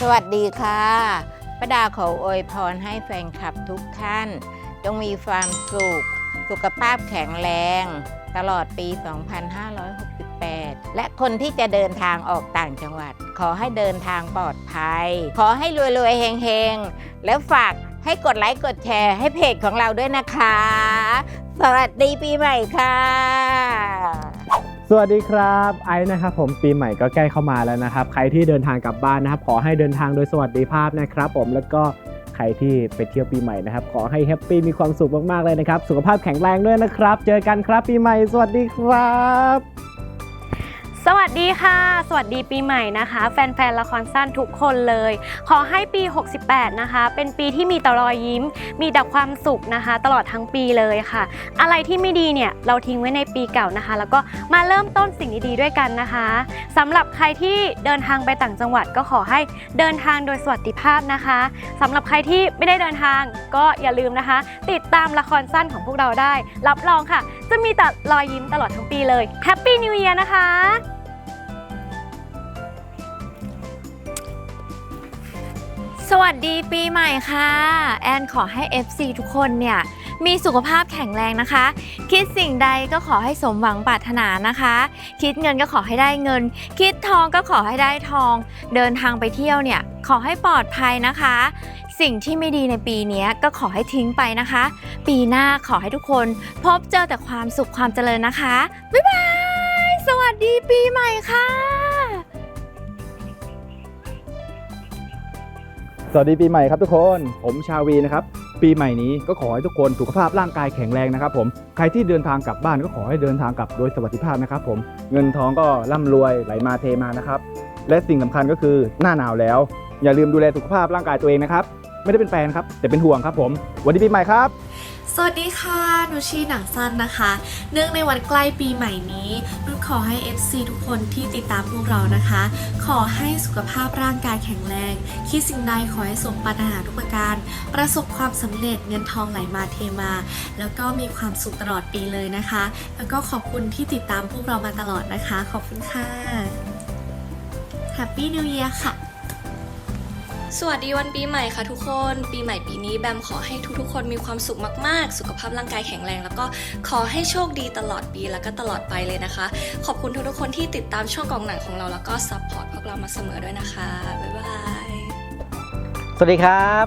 สวัสดีค่ะป้าดาขออวยพรให้แฟนคลับทุกท่าน จงมีความสุข สุขภาพแข็งแรง ตลอดปี 2568 และคนที่จะเดินทางออกต่างจังหวัด ขอให้เดินทางปลอดภัย ขอให้รวยๆเฮงๆ แล้วฝากให้กดไลค์กดแชร์ให้เพจของเราด้วยนะคะ สวัสดีปีใหม่ค่ะ สวัสดีครับไอซ์นะครับผมปีใหม่ก็ใกล้เข้ามาแล้วนะครับ ใครที่เดินทางกลับบ้านนะครับ ขอให้เดินทางโดยสวัสดิภาพนะครับผมแล้วก็ใครที่ไปเที่ยวปีใหม่นะครับ ขอให้แฮปปี้มีความสุขมากๆเลยนะครับ สุขภาพแข็งแรงด้วยนะครับ เจอกันครับปีใหม่ สวัสดีครับ สวัสดีค่ะ สวัสดีปีใหม่นะคะ แฟนๆละครสั้นทุกคนเลย ขอให้ปี 68 นะคะ เป็นปีที่มีแต่รอยยิ้ม มีแต่ความสุขนะคะ ตลอดทั้งปีเลยค่ะ อะไรที่ไม่ดีเนี่ยเราทิ้งไว้ในปีเก่านะคะ แล้วก็มาเริ่มต้นสิ่งดีๆด้วยกันนะคะสำหรับใครที่เดินทางไปต่างจังหวัดก็ขอให้เดินทางโดยสวัสดิภาพนะคะสำหรับใครที่ไม่ได้เดินทางก็อย่าลืมนะคะ ติดตามละครสั้นของพวกเราได้ รับรองค่ะ จะมีแต่รอยยิ้มตลอดทั้งปีเลยแฮปปี้นิว e ย r นะคะ สวัสดีปีใหม่ค่ะ แอนขอให้ FC ทุกคนเนี่ย มีสุขภาพแข็งแรงนะคะ คิดสิ่งใดก็ขอให้สมหวังปรารถนานะคะ คิดเงินก็ขอให้ได้เงิน คิดทองก็ขอให้ได้ทอง เดินทางไปเที่ยวเนี่ย ขอให้ปลอดภัยนะคะ สิ่งที่ไม่ดีในปีนี้ก็ขอให้ทิ้งไปนะคะ ปีหน้าขอให้ทุกคน พบเจอแต่ความสุขความเจริญนะคะบ๊ายบายสวัสดีปีใหม่ค่ะ สวัสดีปีใหม่ครับทุกคน ผมชาวีนะครับ ปีใหม่นี้ก็ขอให้ทุกคนสุขภาพร่างกายแข็งแรงนะครับผม ใครที่เดินทางกลับบ้านก็ขอให้เดินทางกลับโดยสวัสดิภาพนะครับผม เงินทองก็ร่ำรวยไหลมาเทมานะครับ และสิ่งสำคัญก็คือหน้าหนาวแล้ว อย่าลืมดูแลสุขภาพร่างกายตัวเองนะครับ ไม่ได้เป็นแฟนครับแต่เป็นห่วงครับผม วันดีปีใหม่ครับ สวัสดีค่ะหนูชีหนังสั้นนะคะ เนื่องในวันใกล้ปีใหม่นี้ นุ่นขอให้ FC ทุกคนที่ติดตามพวกเรานะคะ ขอให้สุขภาพร่างกายแข็งแรง คิดสิ่งใดขอให้สมปรารถนาทุกประการ ประสบความสำเร็จเงินทองไหลมาเทมา แล้วก็มีความสุขตลอดปีเลยนะคะ แล้วก็ขอบคุณที่ติดตามพวกเรามาตลอดนะคะ ขอบคุณค่ะ Happy New Year ค่ะ สวัสดีวันปีใหม่ค่ะทุกคน ปีใหม่ปีนี้แบมขอให้ทุกๆ คนมีความสุขมากๆ สุขภาพร่างกายแข็งแรง แล้วก็ขอให้โชคดีตลอดปีแล้วก็ตลอดไปเลยนะคะ ขอบคุณทุกๆคนที่ติดตามช่องกองหนังของเราแล้วก็ซัพพอร์ตพวกเรามาเสมอด้วยนะคะ บ๊ายบาย สวัสดีครับ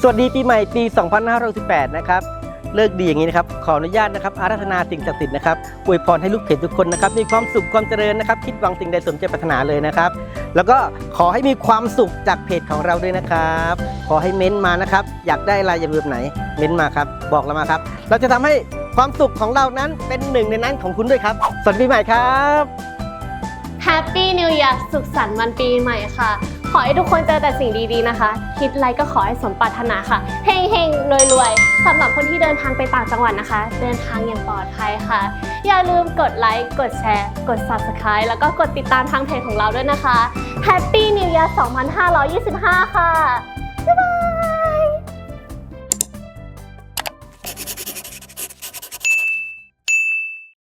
สวัสดีปีใหม่ปี 2568 นะครับ เลิกดีอย่างนี้นะครับ ขออนุญาตนะครับอาราธนาสิ่งศักดิ์สิทธิ์นะครับอวยพรให้ลูกเพจทุกคนนะครับมีความสุขความเจริญนะครับ คิดหวังสิ่งใดสมใจปรารถนาเลยนะครับ แล้วก็ขอให้มีความสุขจากเพจของเราด้วยนะครับ ขอให้เม้นต์มานะครับ อยากได้อะไรอย่างแบบไหน เม้นต์มาครับ บอกเรามาครับ เราจะทำให้ความสุขของเรานั้นเป็นหนึ่งในนั้นของคุณด้วยครับสวัสดีใหม่ครับ สุขสันต์วันปีใหม่ค่ะ ขอให้ทุกคนเจอแต่สิ่งดีๆนะคะ คิดอะไรก็ขอให้สมปรารถนาค่ะ เฮงๆรวยๆสำหรับคนที่เดินทางไปต่างจังหวัดนะคะ เดินทางอย่างปลอดภัยค่ะ อย่าลืมกดไลค์ กดแชร์ กด Subscribe แล้วก็กดติดตามทางเพจของเราด้วยนะคะ Happy New Year 2525 ค่ะ